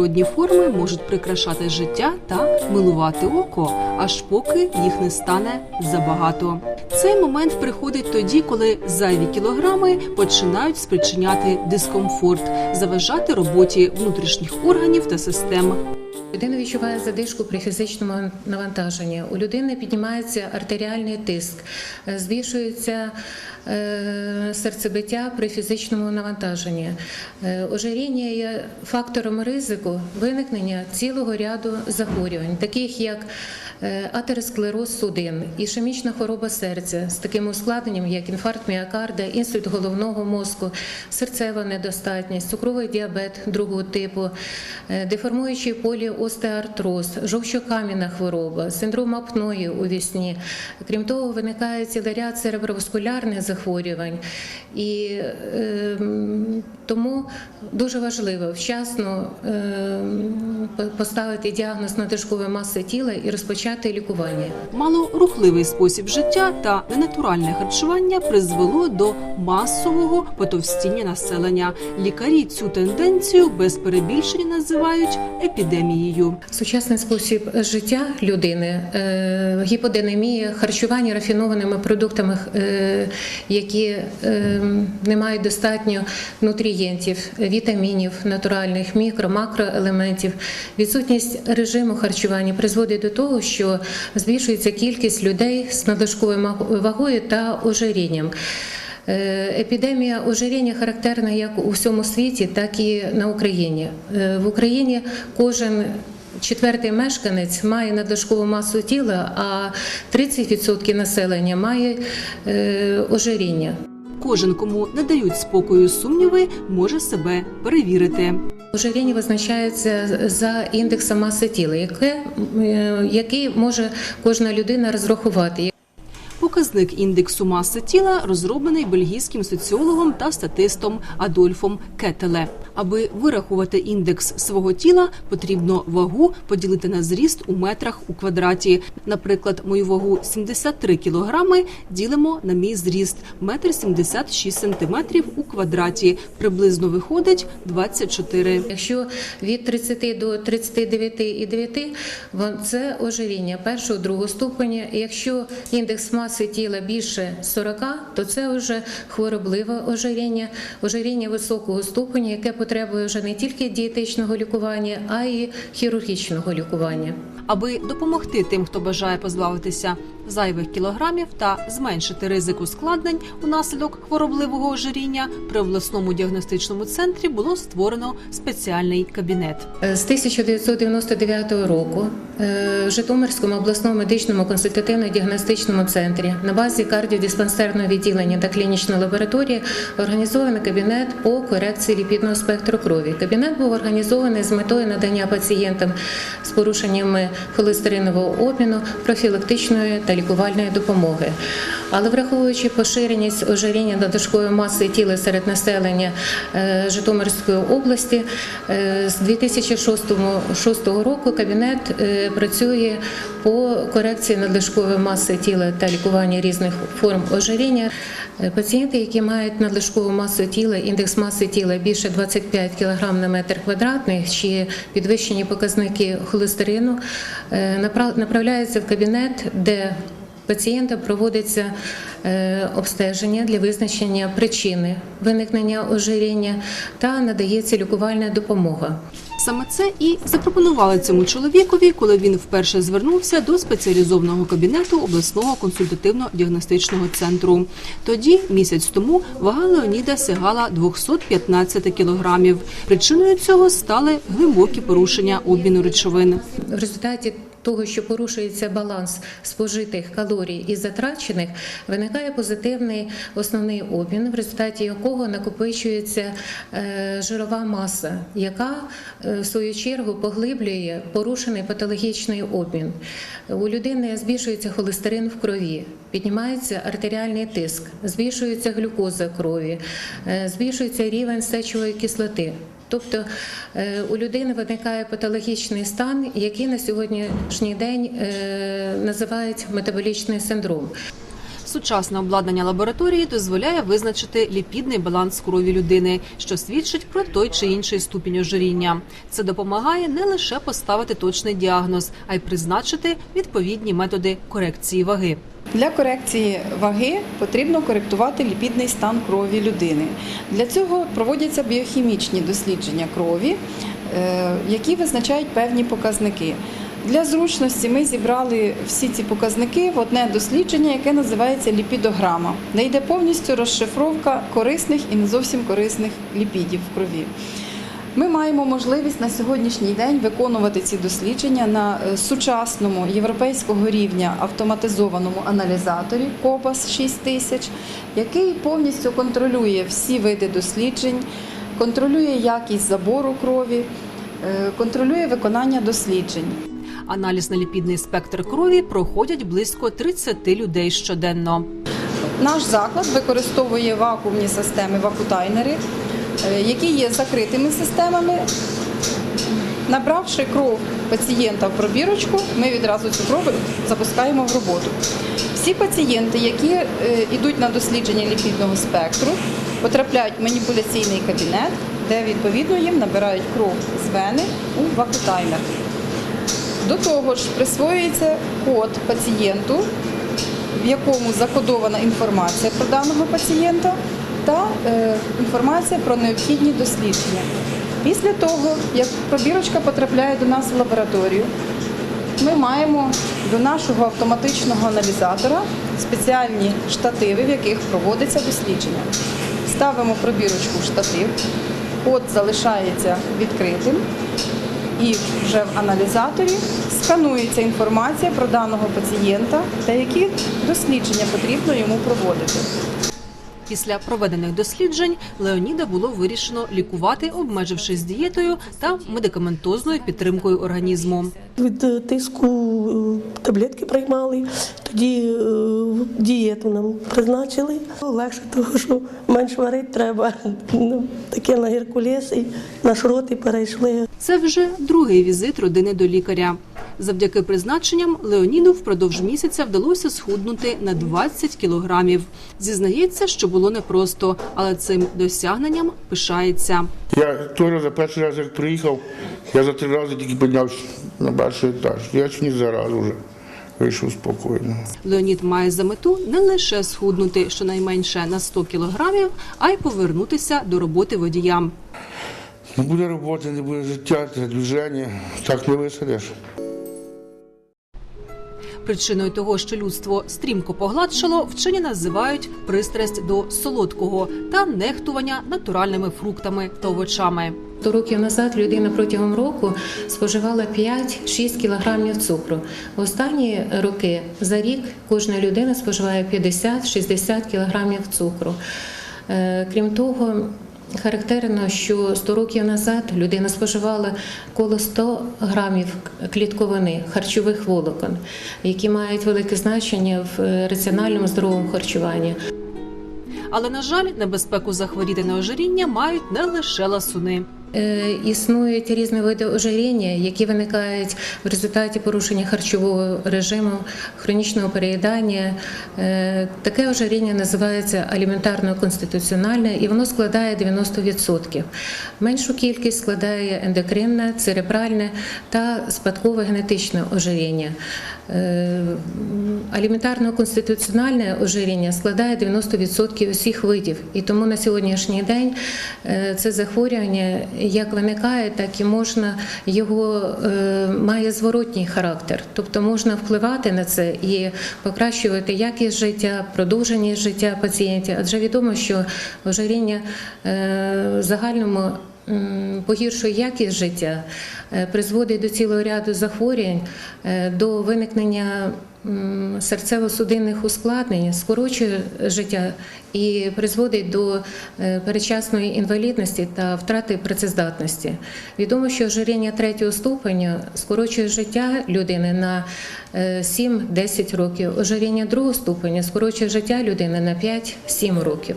природні форми можуть прикрашати життя та милувати око, аж поки їх не стане забагато. Цей момент приходить тоді, коли зайві кілограми починають спричиняти дискомфорт, заважати роботі внутрішніх органів та систем. Людина відчуває задишку при фізичному навантаженні. У людини піднімається артеріальний тиск, е, збільшується серцебиття при фізичному навантаженні. Е, Ожиріння є фактором ризику виникнення цілого ряду захворювань, таких як е, атеросклероз судин, ішемічна хвороба серця з таким ускладненням, як інфаркт міокарда, інсульт головного мозку, серцева недостатність, цукровий діабет другого типу, е, деформуючий поліостеартроз, жовчокам'яна хвороба, синдром апної у вісні. Крім того, виникає цілий ряд цереброваскулярних захворювань. І е, тому дуже важливо вчасно е, поставити діагноз надлишкової маси тіла і розпочати лікування. Малорухливий спосіб життя та ненатуральне харчування призвело до масового потовстіння населення. Лікарі цю тенденцію без перебільшення називають епідемією. Сучасний спосіб життя людини, е, гіподинамія, харчування рафінованими продуктами, е, які е, не мають достатньо нутрієнтів, вітамінів, натуральних мікро, макроелементів. Відсутність режиму харчування призводить до того, що збільшується кількість людей з надлишковою вагою та ожирінням. Е, Епідемія ожиріння характерна як у всьому світі, так і на Україні. Е, В Україні кожен четвертий мешканець має надлишкову масу тіла, а 30% населення має е, ожиріння. Кожен, кому не дають спокою сумніви, може себе перевірити. Ожиріння визначається за індексом маси тіла, яке, е, який може кожна людина розрахувати. Показник індексу маси тіла розроблений бельгійським соціологом та статистом Адольфом Кетеле. Аби вирахувати індекс свого тіла, потрібно вагу поділити на зріст у метрах у квадраті. Наприклад, мою вагу 73 кілограми ділимо на мій зріст метр 76 сантиметрів у квадраті. Приблизно виходить 24. Якщо від 30 до 39,9 вон- це ожиріння першого другого ступеня. Якщо індекс маси тіла більше 40, то це вже хворобливе ожиріння, ожиріння високого ступеня, яке потребує вже не тільки дієтичного лікування, а й хірургічного лікування. Аби допомогти тим, хто бажає позбавитися зайвих кілограмів та зменшити ризик ускладнень унаслідок хворобливого ожиріння, при обласному діагностичному центрі було створено спеціальний кабінет. З 1999 року е, в Житомирському обласному медичному консультативно-діагностичному центрі на базі кардіодиспансерного відділення та клінічної лабораторії організований кабінет по корекції ліпідного спектру крові. Кабінет був організований з метою надання пацієнтам з порушеннями холестеринового обміну, профілактичної та лікувальної допомоги. Але враховуючи поширеність ожиріння надлишкової маси тіла серед населення е, Житомирської області, е, з 2006 року кабінет е, працює по корекції надлишкової маси тіла та лікуванні різних форм ожиріння. Е, Пацієнти, які мають надлишкову масу тіла, індекс маси тіла більше 25 кг на метр квадратний, чи підвищені показники холестерину, е, направ- направляються в кабінет, де Пацієнта проводиться е, обстеження для визначення причини виникнення ожиріння та надається лікувальна допомога. Саме це і запропонували цьому чоловікові, коли він вперше звернувся до спеціалізованого кабінету обласного консультативно-діагностичного центру. Тоді, місяць тому, вага Леоніда сягала 215 кілограмів. Причиною цього стали глибокі порушення обміну речовин. В результаті того, що порушується баланс спожитих калорій і затрачених, виникає позитивний основний обмін, в результаті якого накопичується е, жирова маса, яка е, в свою чергу поглиблює порушений патологічний обмін. У людини збільшується холестерин в крові, піднімається артеріальний тиск, збільшується глюкоза крові, е, збільшується рівень сечової кислоти. Тобто е, у людини виникає патологічний стан, який на сьогоднішній день е, називають метаболічний синдром. Сучасне обладнання лабораторії дозволяє визначити ліпідний баланс крові людини, що свідчить про той чи інший ступінь ожиріння. Це допомагає не лише поставити точний діагноз, а й призначити відповідні методи корекції ваги. Для корекції ваги потрібно коректувати ліпідний стан крові людини. Для цього проводяться біохімічні дослідження крові, е, які визначають певні показники. Для зручності ми зібрали всі ці показники в одне дослідження, яке називається ліпідограма, де йде повністю розшифровка корисних і не зовсім корисних ліпідів в крові. Ми маємо можливість на сьогоднішній день виконувати ці дослідження на е, сучасному європейського рівня автоматизованому аналізаторі COBAS 6000, який повністю контролює всі види досліджень, контролює якість забору крові, е, контролює виконання досліджень. Аналіз на ліпідний спектр крові проходять близько 30 людей щоденно. Наш заклад використовує вакуумні системи, вакутайнери, е, які є закритими системами. Набравши кров пацієнта в пробірочку, ми відразу цю кров запускаємо в роботу. Всі пацієнти, які е, йдуть на дослідження ліпідного спектру, потрапляють в маніпуляційний кабінет, де відповідно їм набирають кров з вени у вакутаймер. До того ж, присвоюється код пацієнту, в якому закодована інформація про даного пацієнта та е, інформація про необхідні дослідження. Після того, як пробірочка потрапляє до нас в лабораторію, ми маємо до нашого автоматичного аналізатора спеціальні штативи, в яких проводиться дослідження. Ставимо пробірочку в штатив, код залишається відкритим, і вже в аналізаторі сканується інформація про даного пацієнта та які дослідження потрібно йому проводити. Після проведених досліджень Леоніда було вирішено лікувати, обмежившись дієтою та медикаментозною підтримкою організму. Від тиску е, таблетки приймали, тоді е, дієту нам призначили. Легше, тому що менш варити треба. Ну, таке на Геркулес і на шроти перейшли. Це вже другий візит родини до лікаря. Завдяки призначенням Леоніду впродовж місяця вдалося схуднути на 20 кілограмів. Зізнається, що було непросто, але цим досягненням пишається. Я той раз, за перший раз, як приїхав, я за три рази тільки піднявся на перший етаж. Я ж ні за раз вже вийшов спокійно. Леонід має за мету не лише схуднути щонайменше на 100 кілограмів, а й повернутися до роботи водіям. Не буде роботи, не буде життя, це движення, так не висадиш. Причиною того, що людство стрімко погладшало, вчені називають пристрасть до солодкого та нехтування натуральними фруктами та овочами. До років назад людина протягом року споживала 5-6 кілограмів цукру. В останні роки за рік кожна людина споживає 50-60 кілограмів цукру. Е, Крім того, характерно, що 100 років назад людина споживала коло 100 грамів клітковини харчових волокон, які мають велике значення в е, раціональному здоровому харчуванні. Але на жаль, небезпеку захворіти на ожиріння мають не лише ласуни. Е, Існують різні види ожиріння, які виникають в результаті порушення харчового режиму, хронічного переїдання. Е, Таке ожиріння називається аліментарно-конституціональне і воно складає 90%. Меншу кількість складає ендокринне, церебральне та спадкове генетичне ожиріння. Е, Аліментарно-конституціональне ожиріння складає 90% усіх видів, і тому на сьогоднішній день це захворювання як виникає, так і можна його е, має зворотній характер, тобто можна впливати на це і покращувати якість життя, продовження життя пацієнтів. Адже відомо, що ожиріння е, в загальному погіршує якість життя, е, призводить до цілого ряду захворювань, до виникнення серцево-судинних ускладнень, скорочує життя і призводить до перечасної інвалідності та втрати працездатності. Відомо, що ожиріння третього ступеня скорочує життя людини на е, 7-10 років, ожиріння другого ступеня скорочує життя людини на 5-7 років.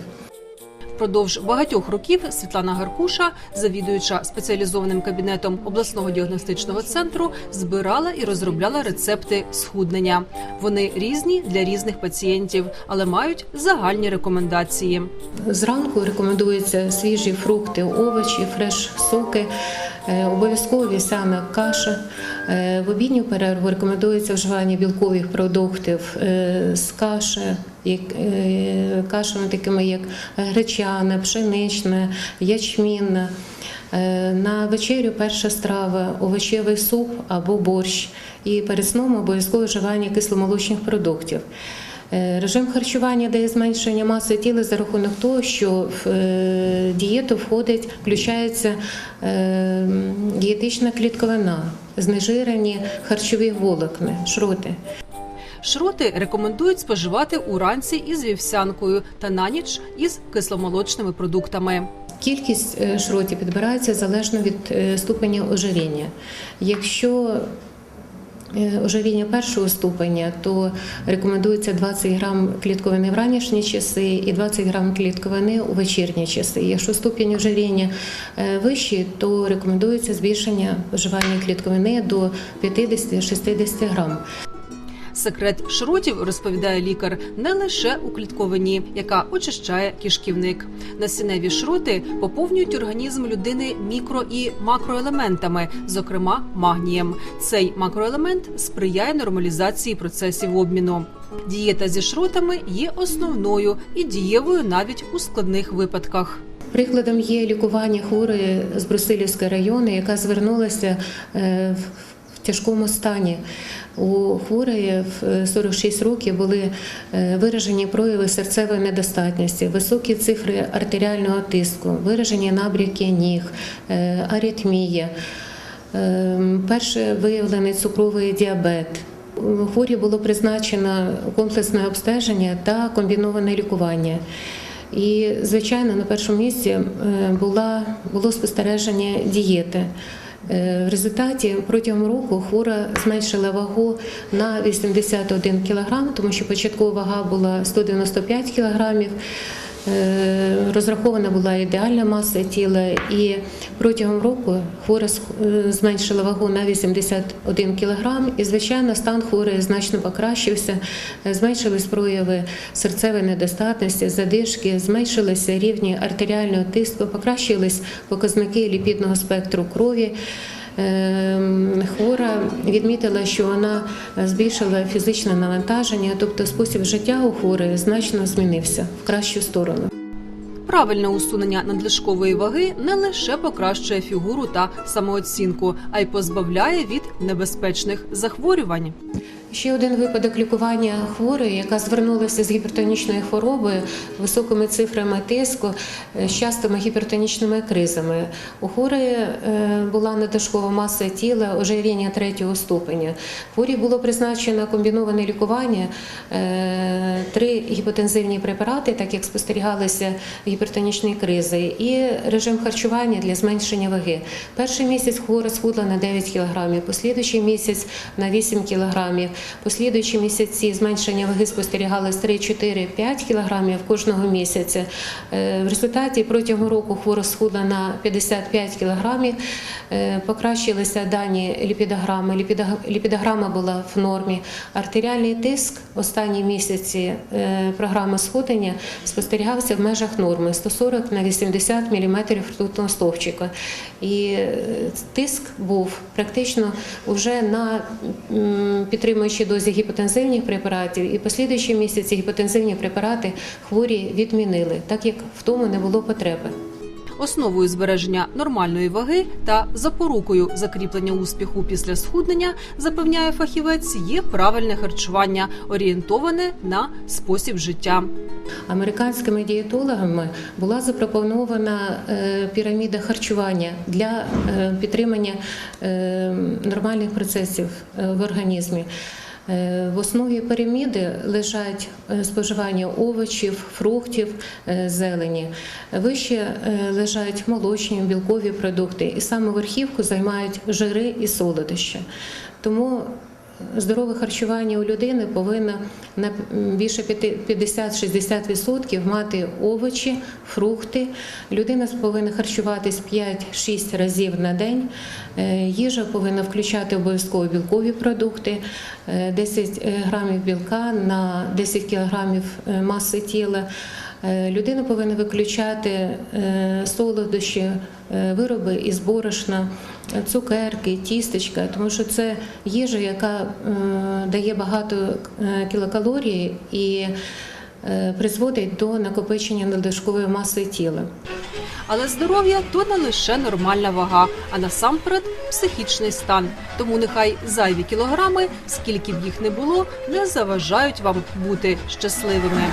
Впродовж багатьох років Світлана Гаркуша, завідуюча спеціалізованим кабінетом обласного діагностичного центру, збирала і розробляла рецепти схуднення. Вони різні для різних пацієнтів, але мають загальні рекомендації. Зранку рекомендуються свіжі фрукти, овочі, фреш-соки, е, обов'язково вівсяна каша. Е, В обідню перерву рекомендується вживання білкових продуктів е, з каші, е, кашами такими як гречана, пшенична, ячмінна. Е, На вечерю перша страва овочевий суп або борщ. І перед сном обов'язково вживання кисломолочних продуктів. Е, Режим харчування дає зменшення маси тіла за рахунок того, що в дієту входить, включається дієтична клітковина, знежирені харчові волокна, шроти. Шроти рекомендують споживати уранці із вівсянкою та на ніч із кисломолочними продуктами. Кількість е, шротів підбирається залежно від е, ступеня ожиріння. Якщо е, ожиріння першого ступеня, то рекомендується 20 грам клітковини в ранішні часи і 20 грам клітковини у вечірні часи. Якщо ступінь ожиріння вищий, то рекомендується збільшення вживання клітковини до 50-60 грам. Секрет шротів, розповідає лікар, не лише у клітковині, яка очищає кишківник. Насінневі шроти поповнюють організм людини мікро і макроелементами, зокрема магнієм. Цей макроелемент сприяє нормалізації процесів обміну. Дієта зі шротами є основною і дієвою навіть у складних випадках. Прикладом є лікування хворої з Брусилівського району, яка звернулася е, в тяжкому стані. У хворої в 46 років були е, виражені прояви серцевої недостатності, високі цифри артеріального тиску, виражені набряки ніг, е, аритмія. Е, Перше виявлений цукровий діабет. Хворі було призначено комплексне обстеження та комбіноване лікування. І, звичайно, на першому місці е, була, було спостереження дієти. Е, В результаті протягом року хвора зменшила вагу на 81 кг, тому що початкова вага була 195 кг. Е, Розрахована була ідеальна маса тіла, і протягом року хвора е, зменшила вагу на 81 кг, і звичайно стан хворої значно покращився. Е, Зменшились прояви серцевої недостатності, задишки, зменшилися рівні артеріального тиску, покращились показники ліпідного спектру крові. Ем, Хвора відмітила, що вона збільшила фізичне навантаження, тобто спосіб життя у хворої значно змінився в кращу сторону. Правильне усунення надлишкової ваги не лише покращує фігуру та самооцінку, а й позбавляє від небезпечних захворювань. Ще один випадок лікування хворої, яка звернулася з гіпертонічною хворобою, високими цифрами тиску, е, з частими гіпертонічними кризами. У хворої е, була надлишкова маса тіла, ожиріння третього ступеня. Хворій було призначено комбіноване лікування, е, три гіпотензивні препарати, так як спостерігалися гіпертонічні кризи, і режим харчування для зменшення ваги. Перший місяць хвора схудла на 9 кг, послідуючий місяць на 8 кг. Послідуючі місяці зменшення ваги спостерігалось 3, 4, 5 кг кожного місяця. Е, В результаті протягом року хвора схудла на 55 кг. Е, Покращилися дані ліпідограми. Ліпідограма була в нормі. Артеріальний тиск останні місяці е, програми схудення спостерігався в межах норми 140 на 80 мм ртутного стовпчика. І тиск був практично вже на м, підтримуючій дозі гіпотензивних препаратів, і послідуючі місяці гіпотензивні препарати хворі відмінили, так як в тому не було потреби. Основою збереження нормальної ваги та запорукою закріплення успіху після схуднення, запевняє фахівець, є правильне харчування, орієнтоване на спосіб життя. Американськими дієтологами була запропонована е, піраміда харчування для е, підтримання е, нормальних процесів в організмі. Е, В основі піраміди лежать е, споживання овочів, фруктів, е, зелені. Вище лежать молочні, білкові продукти, і саме верхівку займають жири і солодощі. Тому здорове харчування у людини повинно на більше 50-60% мати овочі, фрукти. Людина повинна харчуватись 5-6 разів на день. Е, Їжа повинна включати обов'язково білкові продукти, е, 10 грамів білка на 10 кілограмів е, маси тіла. Е, Людина повинна виключати е, солодощі, е, вироби із борошна, е, цукерки, тістечка, тому що це їжа, яка е, дає багато е, кілокалорій і е, призводить до накопичення надлишкової маси тіла. Але здоров'я то не лише нормальна вага, а насамперед психічний стан. Тому нехай зайві кілограми, скільки б їх не було, не заважають вам бути щасливими.